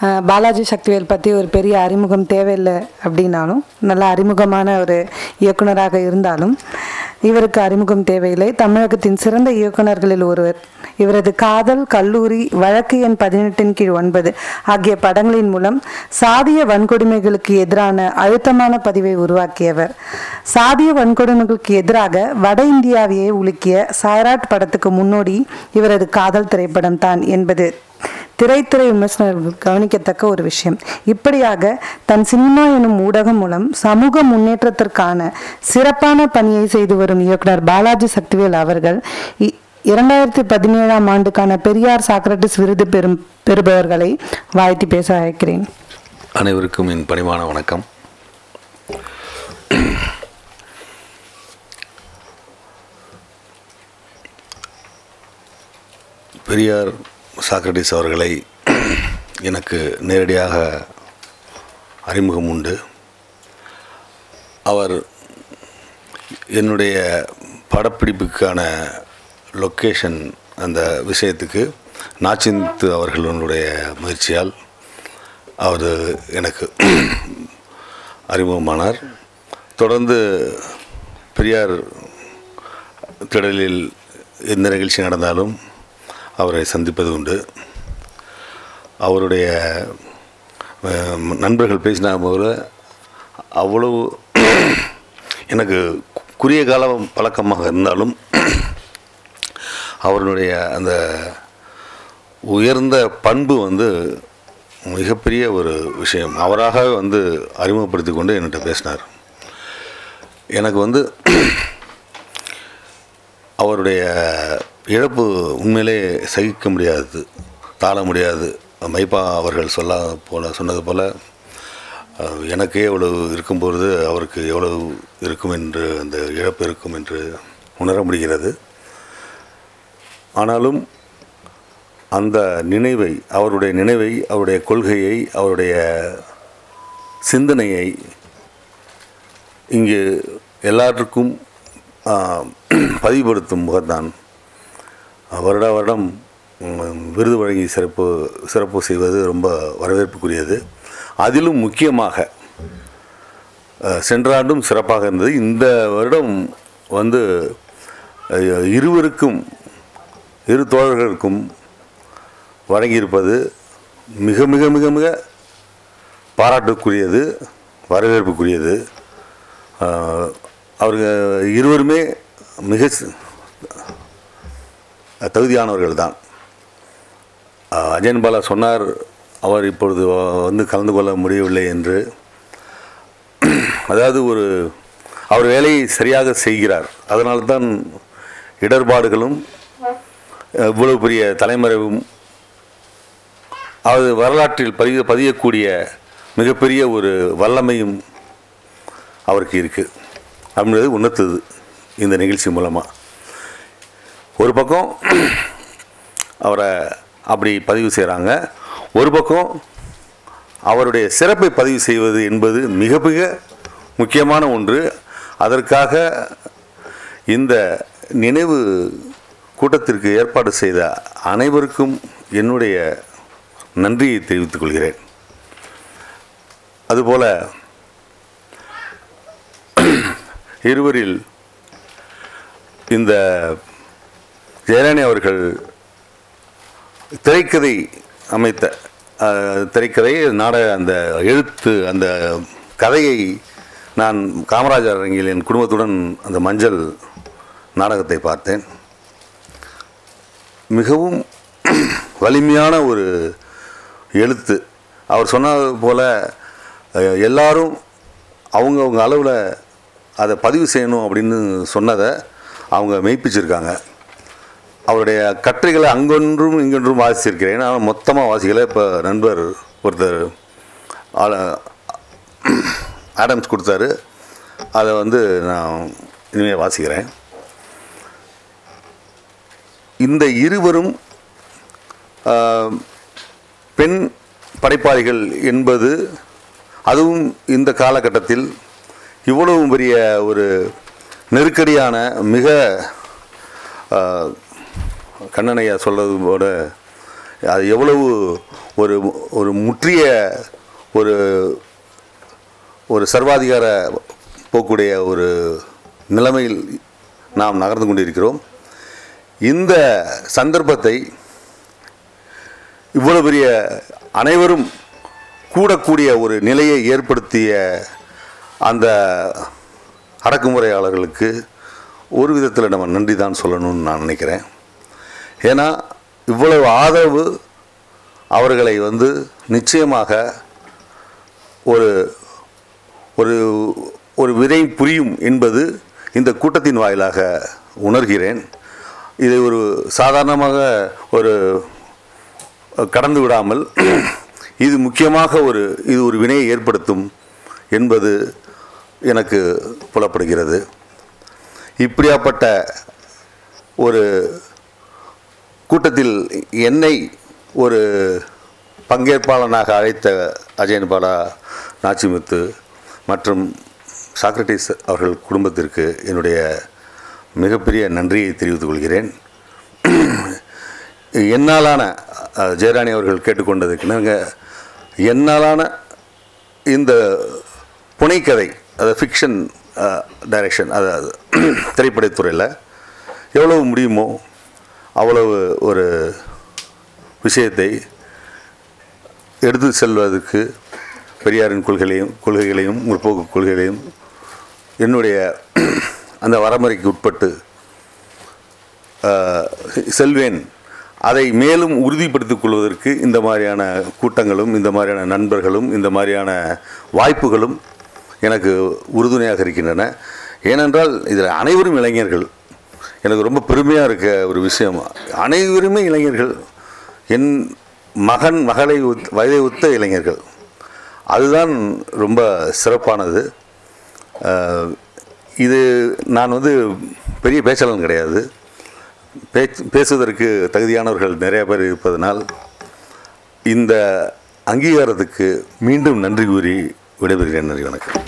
பாலாஜி சக்திவேல் பற்றி ஒரு பெரிய அறிமுகம் தேவையில்லை அப்படின்னாலும் நல்ல அறிமுகமான ஒரு இயக்குனராக இருந்தாலும் இவருக்கு அறிமுகம் தேவையில்லை. தமிழகத்தின் சிறந்த இயக்குனர்களில் ஒருவர். இவரது காதல் கல்லூரி வழக்கு எண் பதினெட்டின் கீழ் ஒன்பது ஆகிய படங்களின் மூலம் சாதிய வன்கொடுமைகளுக்கு எதிரான அழுத்தமான பதிவை உருவாக்கியவர். சாதிய வன்கொடுமைகளுக்கு எதிராக வட இந்தியாவையே உலுக்கிய சாய்ராட் படத்துக்கு முன்னோடி இவரது காதல் திரைப்படம் தான் என்பது திரைத்துறை விமர்சனர்கள் கவனிக்கத்தக்க ஒரு விஷயம். இப்படியாக தன் சினிமா எனும் ஊடகம் மூலம் சமூக முன்னேற்றத்திற்கான சிறப்பான பணியை செய்து வரும் இயக்குனர் பாலாஜி சக்திவேல் அவர்கள் இ- இரண்டாயிரத்தி பதினேழாம் ஆண்டுக்கான பெரியார் சாக்ரட்டிஸ் விருது பெறும் பெறுபவர்களை வாழ்த்தி பேச அழைக்கிறேன். அனைவருக்கும் என் பணிவான வணக்கம். பெரியார் சாக்ரட்டிஸ் அவர்களை எனக்கு நேரடியாக அறிமுகம் உண்டு. அவர் என்னுடைய படப்பிடிப்புக்கான லொக்கேஷன் அந்த விஷயத்துக்கு நாச்சிந்த் அவர்களுடைய முயற்சியால் அவர் எனக்கு அறிமுகமானார். தொடர்ந்து பெரியார் திடலில் எந்த நிகழ்ச்சி நடந்தாலும் அவரை சந்திப்பது உண்டு. அவருடைய நண்பர்கள் பேசினா போது அவ்வளவு எனக்கு குறுகிய காலம் பழக்கமாக இருந்தாலும் அவருடைய அந்த உயர்ந்த பண்பு வந்து மிகப்பெரிய ஒரு விஷயம். அவராகவே வந்து அறிமுகப்படுத்தி கொண்டு என்கிட்ட பேசினார். எனக்கு வந்து அவருடைய இழப்பு உண்மையிலே சகிக்க முடியாது தாழ முடியாது. மைப்பா அவர்கள் சொல்ல போல சொன்னது போல் எனக்கே எவ்வளவு இருக்கும்பொழுது அவருக்கு எவ்வளவு இருக்கும் என்று அந்த இழப்பு இருக்கும் என்று உணர முடிகிறது. ஆனாலும் அந்த நினைவை அவருடைய நினைவை அவருடைய கொள்கையை அவருடைய சிந்தனையை இங்கு எல்லாருக்கும் பதிவுபடுத்தும் முகத்தான் வருட வருடம் விருது வழங்கி சிறப்பு சிறப்பு செய்வது ரொம்ப வரவேற்புக்குரியது. அதிலும் முக்கியமாக சென்ற ஆண்டும் சிறப்பாக இருந்தது. இந்த வருடம் வந்து இருவருக்கும் இரு தோழர்களுக்கும் வழங்கியிருப்பது மிக மிக மிக மிக பாராட்டுக்குரியது வரவேற்புக்குரியது. அவர்கள் இருவருமே மிக தகுதியானவர்கள் தான் அஜயன் பாலா சொன்னார் அவர் இப்பொழுது வந்து கலந்து கொள்ள முடியவில்லை என்று. அதாவது ஒரு அவர் வேலையை சரியாக செய்கிறார். அதனால தான் இடர்பாடுகளும் இவ்வளவு பெரிய தலைமறைவும் அது வரலாற்றில் பதிய பதியக்கூடிய மிகப்பெரிய ஒரு வல்லமையும் அவருக்கு இருக்குது அப்படின்றது உணர்த்துது இந்த நிகழ்ச்சி மூலமாக ஒரு பக்கம் அவரை அப்படி பதிவு செய்கிறாங்க ஒரு பக்கம் அவருடைய சிறப்பை பதிவு செய்வது என்பது மிக மிக முக்கியமான ஒன்று. அதற்காக இந்த நினைவு கூட்டத்திற்கு ஏற்பாடு செய்த அனைவருக்கும் என்னுடைய நன்றியை தெரிவித்துக் கொள்கிறேன். அதுபோல இருவரில் இந்த ஜெயராணி அவர்கள் திரைக்கதை அமைத்த திரைக்கதை நாடக அந்த எழுத்து அந்த கதையை நான் காமராஜர் அரங்கில் என் குடும்பத்துடன் அந்த மஞ்சள் நாடகத்தை பார்த்தேன். மிகவும் வலிமையான ஒரு எழுத்து. அவர் சொன்னது போல் எல்லாரும் அவங்கவுங்க அளவில் அதை பதிவு செய்யணும் அப்படின்னு சொன்னதை அவங்க மெய்ப்பிச்சிருக்காங்க. அவருடைய கட்டுரைகளை அங்கொன்றும் இங்கொன்றும் வாசிச்சிருக்கிறேன். ஆனால் மொத்தமாக வாசிக்கல. இப்போ நண்பர் ஒருத்தர் ஆல- ஆடம்ஸ் கொடுத்தாரு. அதை வந்து நான் இனிமேல் வாசிக்கிறேன். இந்த இருவரும் பெண் படைப்பாளிகள் என்பது அதுவும் இந்த காலகட்டத்தில் இவ்வளவு பெரிய ஒரு நெருக்கடியான மிக கண்ணனையா சொல்றது போல அது எவ்வளவு ஒரு ஒரு முற்றிய ஒரு ஒரு சர்வாதிகார போக்குடைய ஒரு நிலைமையில் நாம் நகர்ந்து கொண்டிருக்கிறோம். இந்த சந்தர்ப்பத்தை இவ்வளவு பெரிய அனைவரும் கூடக்கூடிய ஒரு நிலையை ஏற்படுத்திய அந்த அடக்குமுறையாளர்களுக்கு ஒரு விதத்தில் நம்ம நன்றி தான் சொல்லணும்னு நான் நினைக்கிறேன். ஏன்னா இவ்வளவு ஆதரவு அவர்களை வந்து நிச்சயமாக ஒரு ஒரு ஒரு விதை புரியும் என்பது இந்த கூட்டத்தின் வாயிலாக உணர்கிறேன். இதை ஒரு சாதாரணமாக ஒரு கடந்து விடாமல் இது முக்கியமாக ஒரு இது ஒரு வினையை ஏற்படுத்தும் என்பது எனக்கு புலப்படுகிறது. இப்படியாப்பட்ட ஒரு கூட்டத்தில் என்னை ஒரு பங்கேற்பாளனாக அழைத்த அஜயன் பாலா நாச்சிமுத்து மற்றும் சாக்ரட்டிஸ் அவர்கள் குடும்பத்திற்கு என்னுடைய மிகப்பெரிய நன்றியை தெரிவித்துக் கொள்கிறேன். என்னாலான ஜெயராணி அவர்கள் கேட்டுக்கொண்டதுக்கு நாங்கள் என்னாலான இந்த புனைக்கதை அது ஃபிக்ஷன் டைரக்ஷன் அதாவது திரைப்படத்துறையில் எவ்வளவு முடியுமோ அவ்வளவு ஒரு விஷயத்தை எடுத்து செல்வதற்கு பெரியாரின் கொள்கைகளையும் கொள்கைகளையும் முற்போக்கு கொள்கைகளையும் என்னுடைய அந்த வரமுறைக்கு உட்பட்டு செல்வேன். அதை மேலும் உறுதிப்படுத்திக் கொள்வதற்கு இந்த மாதிரியான கூட்டங்களும் இந்த மாதிரியான நண்பர்களும் இந்த மாதிரியான வாய்ப்புகளும் எனக்கு உறுதுணையாக இருக்கின்றன. ஏனென்றால் இதில் அனைவரும் இளைஞர்கள். எனக்கு ரொம்ப பெருமையாக இருக்க ஒரு விஷயம்? அனைவருமே இளைஞர்கள். என் மகன் மகளை உத் வயதை ஒத்த இளைஞர்கள். அதுதான் ரொம்ப சிறப்பானது. இது நான் வந்து பெரிய பேச்சாளன் கிடையாது. பேச்சு பேசுவதற்கு தகுதியானவர்கள் நிறைய பேர் இருப்பதனால் இந்த அங்கீகாரத்துக்கு மீண்டும் நன்றி கூறி விடைபெறுகிறேன் நன்றி வணக்கம்.